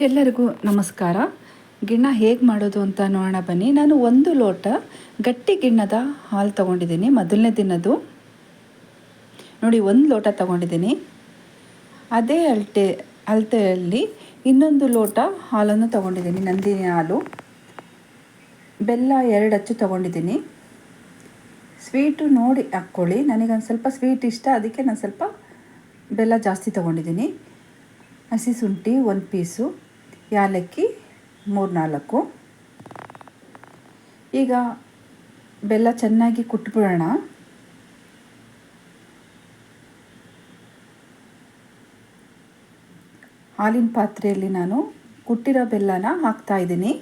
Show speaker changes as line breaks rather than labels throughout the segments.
ಎಲ್ಲರಿಗೂ ನಮಸ್ಕಾರ. ಗಿಣ್ಣ ಹೇಗೆ ಮಾಡೋದು ಅಂತ ನೋಡೋಣ ಬನ್ನಿ. ನಾನು ಒಂದು ಲೋಟ ಗಟ್ಟಿ ಗಿಣ್ಣದ ಹಾಲು ತೊಗೊಂಡಿದ್ದೀನಿ, ಮೊದಲನೇ ದಿನದ್ದು. ನೋಡಿ, ಒಂದು ಲೋಟ ತೊಗೊಂಡಿದ್ದೀನಿ. ಅದೇ ಅಳತೆ, ಅಳತೆಯಲ್ಲಿ ಇನ್ನೊಂದು ಲೋಟ ಹಾಲನ್ನು ತೊಗೊಂಡಿದ್ದೀನಿ, ನಂದಿನಿ ಹಾಲು. ಬೆಲ್ಲ ಎರಡು ಅಚ್ಚು ತೊಗೊಂಡಿದ್ದೀನಿ. ಸ್ವೀಟು ನೋಡಿ ಹಾಕ್ಕೊಳ್ಳಿ. ನನಗೊಂದು ಸ್ವಲ್ಪ ಸ್ವೀಟ್ ಇಷ್ಟ, ಅದಕ್ಕೆ ನಾನು ಸ್ವಲ್ಪ ಬೆಲ್ಲ ಜಾಸ್ತಿ ತೊಗೊಂಡಿದ್ದೀನಿ. ಹಸಿ ಶುಂಠಿ ಒಂದು ಪೀಸು. ಯಾಲಕ್ಕಿ ಮೂರು ನಾಲ್ಕು ಈಗ ಬೆಲ್ಲ ಚೆನ್ನಾಗಿ ಕುಟ್ಬಿಡೋಣ. ಹಾಲಿನ ಪಾತ್ರೆಯಲ್ಲಿ ನಾನು ಕುಟ್ಟಿರೋ ಬೆಲ್ಲನ ಹಾಕ್ತಾ ಇದ್ದೀನಿ.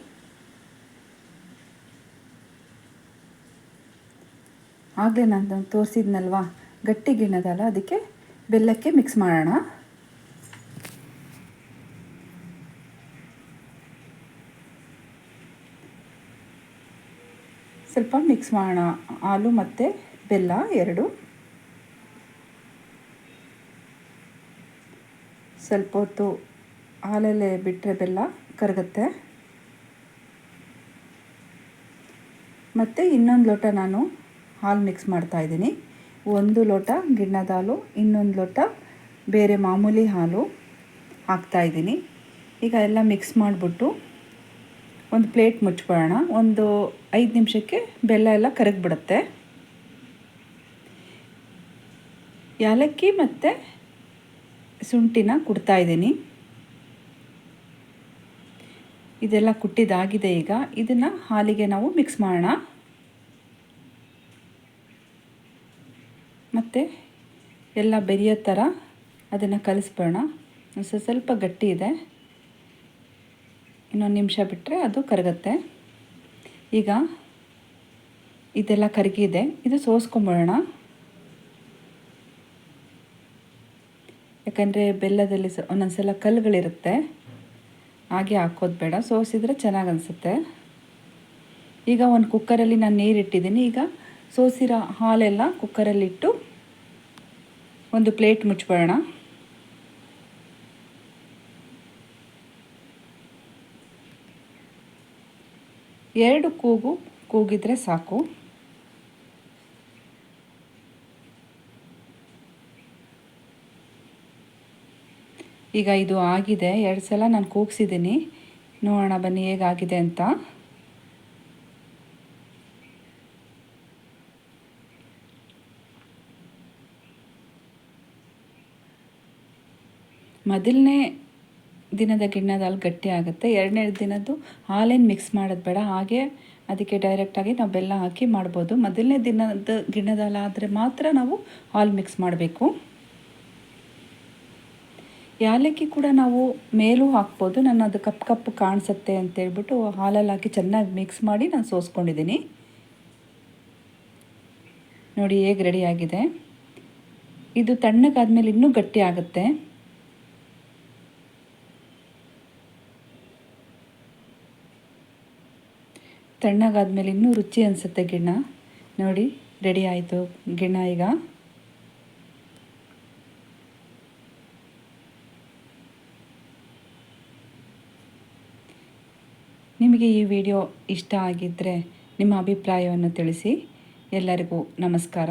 ಆಗಲೇ ನಾನು ತೋರಿಸಿದ್ನಲ್ವಾ, ಗಟ್ಟಿ ಗಿಣ್ಣದಲ್ಲ ಅದಕ್ಕೆ ಬೆಲ್ಲಕ್ಕೆ ಮಿಕ್ಸ್ ಮಾಡೋಣ. ಸ್ವಲ್ಪ ಮಿಕ್ಸ್ ಮಾಡೋಣ. ಹಾಲು ಮತ್ತು ಬೆಲ್ಲ ಎರಡು. ಸ್ವಲ್ಪ ಹೊತ್ತು ಹಾಲಲ್ಲೇ ಬಿಟ್ಟರೆ ಬೆಲ್ಲ ಕರಗುತ್ತೆ. ಮತ್ತು ಇನ್ನೊಂದು ಲೋಟ ನಾನು ಹಾಲು ಮಿಕ್ಸ್ ಮಾಡ್ತಾಯಿದ್ದೀನಿ ಒಂದು ಲೋಟ ಗಿಣ್ಣದ ಹಾಲು, ಇನ್ನೊಂದು ಲೋಟ ಬೇರೆ ಮಾಮೂಲಿ ಹಾಲು ಹಾಕ್ತಾಯಿದ್ದೀನಿ ಈಗ ಎಲ್ಲ ಮಿಕ್ಸ್ ಮಾಡಿಬಿಟ್ಟು ಒಂದು ಪ್ಲೇಟ್ ಮುಚ್ಕೊಳ್ಳೋಣ ಒಂದು ಐದು ನಿಮಿಷಕ್ಕೆ ಬೆಲ್ಲ ಎಲ್ಲ ಕರಗಿಬಿಡುತ್ತೆ. ಯಾಲಕ್ಕಿ ಮತ್ತು ಶುಂಠಿನ ಕುಡ್ತಾ ಇದ್ದೀನಿ. ಇದೆಲ್ಲ ಕುಟ್ಟಿದಾಗಿದೆ ಈಗ. ಇದನ್ನು ಹಾಲಿಗೆ ನಾವು ಮಿಕ್ಸ್ ಮಾಡೋಣ. ಮತ್ತು ಎಲ್ಲ ಬೆರೆಯೋ ಥರ ಅದನ್ನು ಕಲಿಸ್ಬೋಣ ಸ್ವಲ್ಪ ಗಟ್ಟಿ ಇದೆ. ಇನ್ನೊಂದು ನಿಮಿಷ ಬಿಟ್ಟರೆ ಅದು ಕರಗುತ್ತೆ. ಈಗ ಇದೆಲ್ಲ ಕರಗಿದೆ. ಇದು ಸೋಸ್ಕೊಂಬಿಡೋಣ ಯಾಕಂದರೆ ಬೆಲ್ಲದಲ್ಲಿ ಸ ಒಂದೊಂದು ಸಲ ಕಲ್ಲುಗಳಿರುತ್ತೆ. ಹಾಗೆ ಹಾಕೋದು ಬೇಡ. ಸೋಸಿದರೆ ಚೆನ್ನಾಗಿ ಅನಿಸುತ್ತೆ. ಈಗ ಒಂದು ಕುಕ್ಕರಲ್ಲಿ ನಾನು ನೀರಿಟ್ಟಿದ್ದೀನಿ. ಈಗ ಸೋಸಿರೋ ಹಾಲೆಲ್ಲ ಕುಕ್ಕರಲ್ಲಿಟ್ಟು ಒಂದು ಪ್ಲೇಟ್ ಮುಚ್ಕೊಳ್ಳೋಣ ಎರಡು ಕೂಗು ಕೂಗಿದರೆ ಸಾಕು. ಈಗ ಇದು ಆಗಿದೆ. ಎರಡು ಸಲ ನಾನು ಕೂಗಿಸಿದ್ದೀನಿ. ನೋಡೋಣ ಬನ್ನಿ ಹೇಗಾಗಿದೆ ಅಂತ. ಮೊದಲನೇ ದಿನದ ಗಿಣ್ಣದ ಹಾಲು ಗಟ್ಟಿ ಆಗುತ್ತೆ. ಎರಡನೇ ದಿನದ್ದು ಹಾಲೇನು ಮಿಕ್ಸ್ ಮಾಡೋದು ಬೇಡ. ಹಾಗೆ ಅದಕ್ಕೆ ಡೈರೆಕ್ಟಾಗಿ ನಾವು ಬೆಲ್ಲ ಹಾಕಿ ಮಾಡ್ಬೋದು. ಮೊದಲನೇ ದಿನದ ಗಿಣ್ಣದ ಹಾಲು ಆದರೆ ಮಾತ್ರ ನಾವು ಹಾಲು ಮಿಕ್ಸ್ ಮಾಡಬೇಕು. ಯಾಲಕ್ಕಿ ಕೂಡ ನಾವು ಮೇಲೂ ಹಾಕ್ಬೋದು. ನಾನು ಅದು ಕಪ್ಪು ಕಪ್ಪು ಕಾಣಿಸುತ್ತೆ ಅಂತೇಳ್ಬಿಟ್ಟು ಹಾಲಲ್ಲಿ ಹಾಕಿ ಚೆನ್ನಾಗಿ ಮಿಕ್ಸ್ ಮಾಡಿ ನಾನು ಸೋಸ್ಕೊಂಡಿದ್ದೀನಿ. ನೋಡಿ ಹೇಗೆ ರೆಡಿ ಆಗಿದೆ. ಇದು ತಣ್ಣಗಾದ್ಮೇಲೆ ಇನ್ನೂ ಗಟ್ಟಿ ಆಗುತ್ತೆ. ತಣ್ಣಗಾದ್ಮೇಲೆ ಇನ್ನೂ ರುಚಿ ಅನಿಸುತ್ತೆ ಗಿಣ್ಣ. ನೋಡಿ ರೆಡಿ ಆಯಿತು ಗಿಣ್ಣ ಈಗ. ನಿಮಗೆ ಈ ವಿಡಿಯೋ ಇಷ್ಟ ಆಗಿದ್ದರೆ ನಿಮ್ಮ ಅಭಿಪ್ರಾಯವನ್ನು ತಿಳಿಸಿ. ಎಲ್ಲರಿಗೂ ನಮಸ್ಕಾರ.